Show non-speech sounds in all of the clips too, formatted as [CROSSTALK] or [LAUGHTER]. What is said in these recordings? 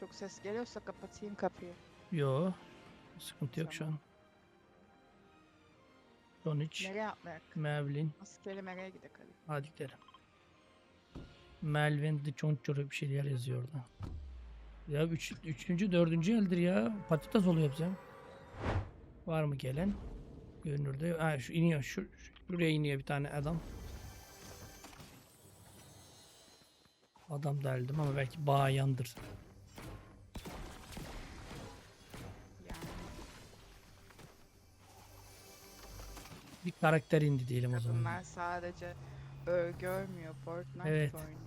Çok ses geliyorsa kapatayım kapıyı. Yo. Sıkıntı yok şu an. Sonic, Nereye atlayak? Mevlin. Askeri nereye gidelim hadi. Gidelim. Melvin the Çonçoro bir şeyler yazıyor orada. Ya üç, üçüncü, dördüncü eldir ya. Patates oluyor bize. Var mı gelen? Görünürde. Ha şu iniyor. Şu, şuraya iniyor bir tane adam. Adam derdim ama belki bayandır. Yani Bir karakter indi diyelim o zaman. bunlar sadece örgü örmüyor. Fortnite Evet. oynuyor.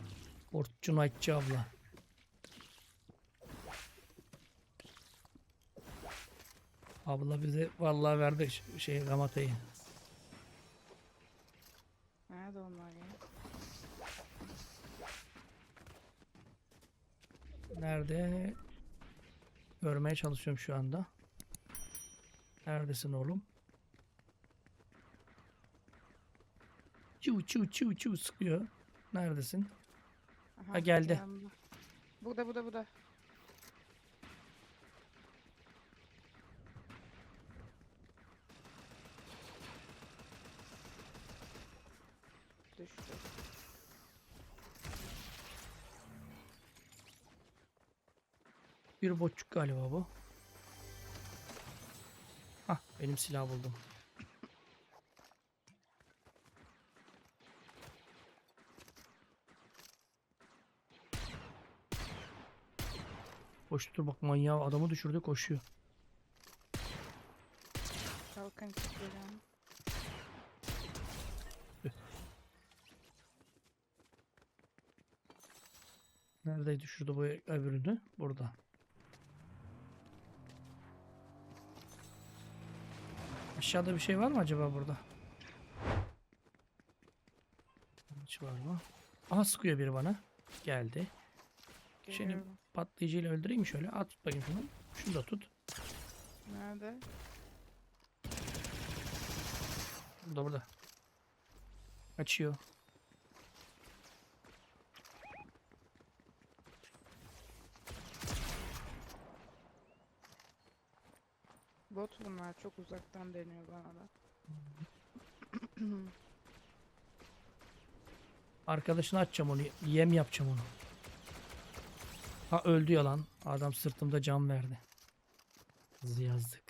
Fortnite'çı abla. Abla bize vallahi verdi şey Gamata'yı. Nerede onlar ya? Nerede? Görmeye çalışıyorum şu anda. Neredesin oğlum? Çiu çiu çiu çiu sıkıyor. Neredesin? Aha, Ha, geldi. yanımda. Burada burada burada. Düştü. Bir botçuk galiba bu. Hah benim silah buldum. Koştur bak manyağı adamı düşürdü koşuyor. Kalkan. Nerede düşürdü bu öbürünü? Burada. Aşağıda bir şey var mı acaba burada? Hiç var mı? Aha sıkıyor biri bana. Geldi. Şimdi Geliyorum. Patlayıcıyla öldüreyim mi şöyle? At tut bakayım şunu. Şunu da tut. Nerede? Burada burada. Kaçıyor. Bot bunlar çok uzaktan deniyor bana da. Arkadaşına atacağım onu. Yem yapacağım onu. Ha öldü ya lan. Adam sırtımda can verdi. Kızı yazdık.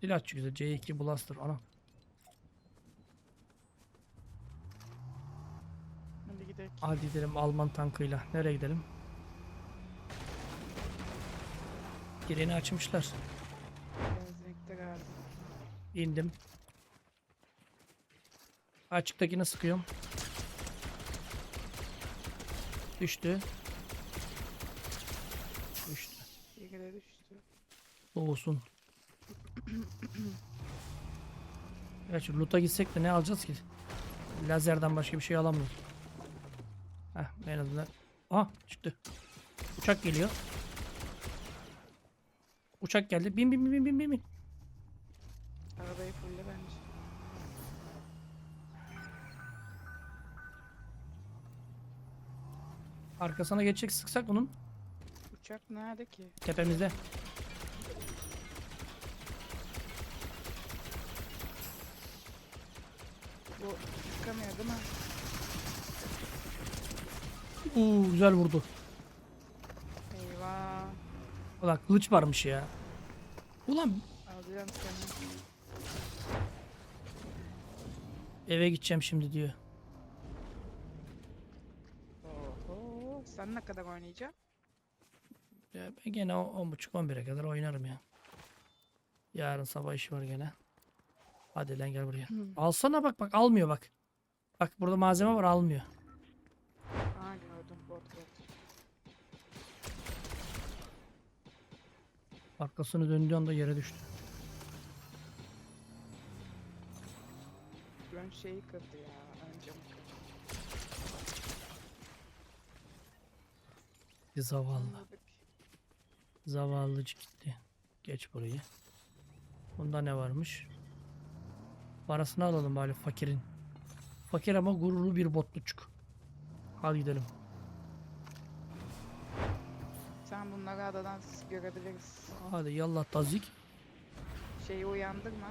Silahçı güzel. C2 Blaster. Ana. Hadi gidelim. Hadi gidelim Alman tankıyla. Nereye gidelim? Gireni açmışlar. Benzinlikte galiba. İndim. Açıktakini sıkıyorum. Düştü. Düştü. De düştü. Soğusun. Gerçi loot'a gitsek de ne alacağız ki? Lazerden başka bir şey alamıyoruz. Heh en azından. Aha çıktı. Uçak geliyor. Uçak geldi. Bin bin bin bin bin bin. Arabayı fulle bence. Arkasına geçecek sıksak onun. Uçak nerede ki? Tepemizde. Bu çıkamıyor değil mi? Uuu güzel vurdu. Eyvah. Ulan kılıç varmış ya. Ulan Alacağım seni. eve gideceğim şimdi diyor. Sen ne kadar oynayacaksın? Ya ben gene o- 10.30-11'e kadar oynarım ya. Yarın sabah iş var gene. Hadi lan gel buraya. Alsana bak bak almıyor bak. Bak burada malzeme var almıyor. Aa gördüm bot. Arkasını döndüğü anda yere düştü. Ön şeyi kırdı ya. Ön camı kırdı. Bir zavallı. Zavallıcı gitti. Geç burayı. Bunda ne varmış? Parasını alalım bari fakirin. Fakir ama gururlu bir botluçuk. Hadi gidelim. Sen bunları adadan görebiliriz. Hadi yallah tazik. Şeyi uyandırma.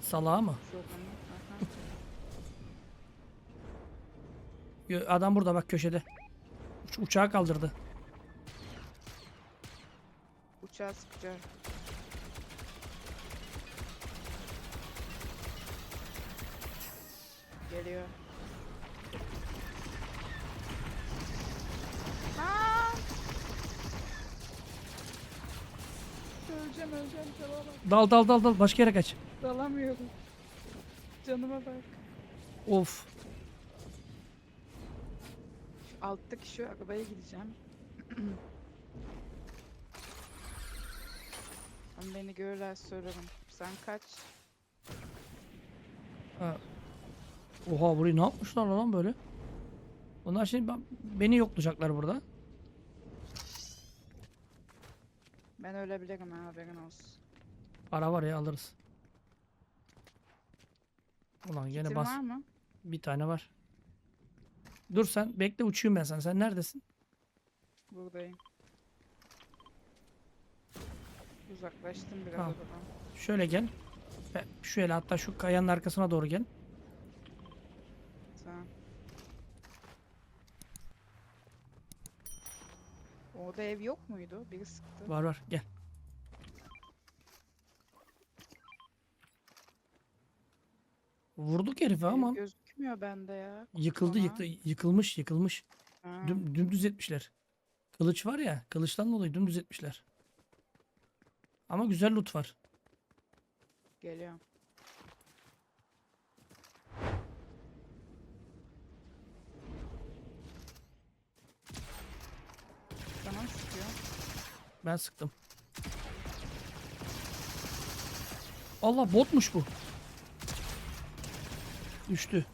Salağa mı? Adam burada bak köşede. Uç- uçağı kaldırdı. Uçağı sıkacak. Geliyor. Aa! Öleceğim öleceğim bak. Dal dal dal dal başka yere kaç. Dalamıyorum. Canıma bak. Of. Alttaki şu arabaya gideceğim. [CLEARS THROAT] beni görürler söylerim. Sen kaç. Ha. Oha burayı ne yapmışlar lan böyle? Onlar şimdi ben- beni yoklayacaklar burada. Ben ölebilirim ha haberin olsun. Para var ya alırız. Ulan gene Kitin bas. var mı? Bir tane var. Dur sen bekle uçuyum ben sen. Sen neredesin? Buradayım. Uzaklaştım biraz Tamam. adadan. Şöyle gel. Be- Şöyle hatta şu kayanın arkasına doğru gel. Tamam. Orada ev yok muydu? Biri sıktı. Var var gel. Vurduk herifi Ev ama Gözükmüyor bende ya. yıkıldı Aha. yıktı yıkılmış yıkılmış. Ha, Düm, dümdüz etmişler. Kılıç var ya kılıçtan dolayı dümdüz etmişler. Ama güzel loot var. Geliyorum. Tamam sıkıyor. Ben sıktım. Allah botmuş bu. Düştü.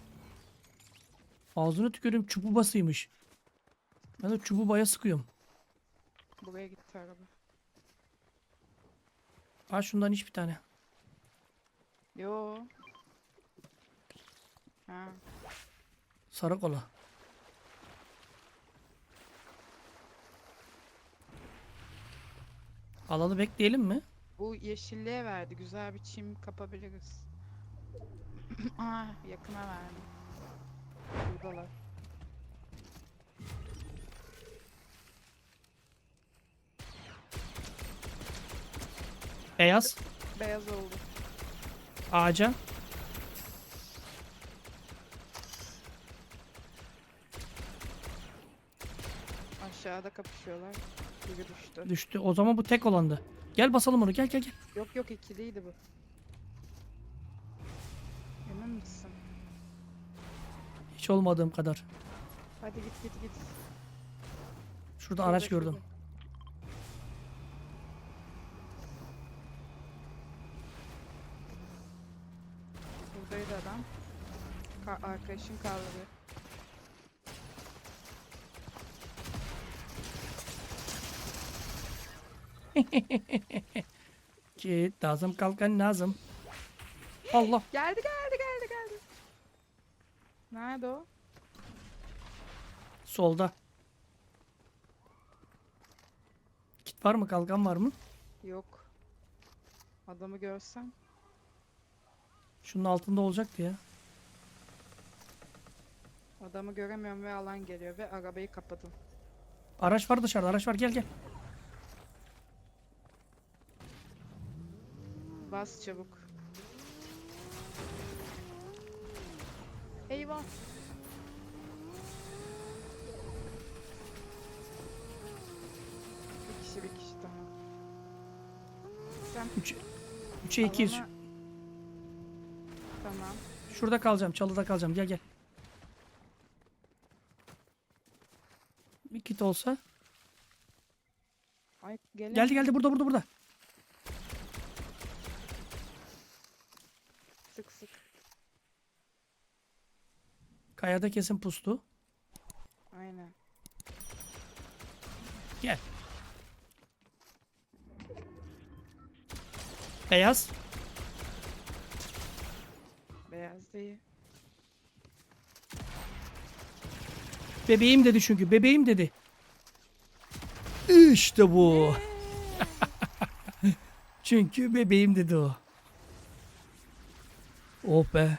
Ağzını tükürüm çububasıymış. Ben de çububaya sıkıyorum. Buraya gitti araba. Al şundan iç bir tane. Yo. Ha. Sarı kola. Alanı bekleyelim mi? Bu yeşilliğe verdi. Güzel bir çim kapabiliriz. Aa [CLEARS THROAT] yakına verdi. Buradalar. Beyaz. Beyaz oldu. Ağaca. Aşağıda kapışıyorlar. Biri düştü. Düştü. O zaman bu tek olandı. Gel basalım onu. Gel gel gel. Yok yok ikiliydi bu. Emin misin? Hiç olmadığım kadar. Hadi git git git. Şurada Şurada, araç gördüm. Buradaydı adam. Ka arkadaşın kaldırıyor. [LAUGHS] Ki lazım kalkan lazım. Allah. Geldi geldi geldi geldi. Nerede o? Solda. Kit var mı? Kalkan var mı? Yok. Adamı görsem. Şunun altında olacaktı ya. Adamı göremiyorum ve alan geliyor ve arabayı kapadım. Araç var dışarıda. Araç var. Gel gel. Bas çabuk. Eyvah. Bir kişi bir kişi tamam. Sen 3 3'e 200. Şurada kalacağım. Çalıda kalacağım. Gel gel. Bir kit olsa. Ay gelin. Geldi geldi. Burada burada burada. Sık sık. Kayada kesin pustu. Aynen. Gel. Beyaz. Değil. Bebeğim dedi çünkü. Bebeğim dedi. İşte bu. [LAUGHS] çünkü bebeğim dedi o. Oh be.